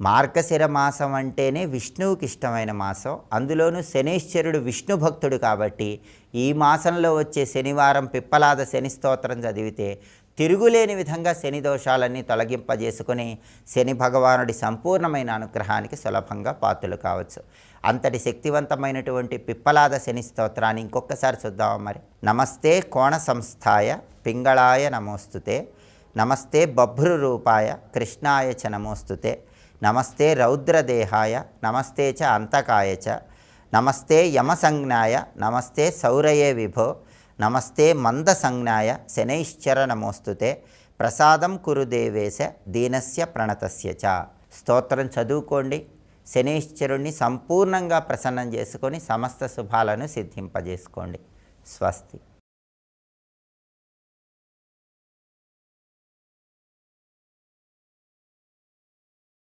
మార్గశిర మాసం అంటేనే విష్ణువుకి ఇష్టమైన మాసం. అందులోనూ శనీశ్వరుడు విష్ణు భక్తుడు కాబట్టి ఈ మాసంలో వచ్చే శనివారం పిప్పలాద శని స్తోత్రం చదివితే తిరుగులేని విధంగా శని దోషాలన్నీ తొలగింపజేసుకుని శని భగవానుడి సంపూర్ణమైన అనుగ్రహానికి సులభంగా పాత్రలు కావచ్చు. అంతటి శక్తివంతమైనటువంటి పిప్పలాద శని స్తోత్రాన్ని ఇంకొకసారి చూద్దాం మరి. నమస్తే కోణ సంస్థాయ పింగళాయ నమోస్తుతే. నమస్తే బభ్రు రూపాయ కృష్ణాయ చ నమోస్తుతే. నమస్తే రౌద్రదేహాయ నమస్తే చ అంతకాయ చ నమస్తే యమసంజ్ఞాయ నమస్తే సౌరయే విభో నమస్తే మందసంజ్ఞాయ శనైశ్చర నమోస్తుతే ప్రసాదం కురు దేవేశ దీనస్య ప్రణతస్య చ. స్తోత్రం చదువుకోండి. శనైశ్చరుణ్ణి సంపూర్ణంగా ప్రసన్నం చేసుకొని సమస్త శుభాలను సిద్ధింపజేసుకోండి. స్వస్తి.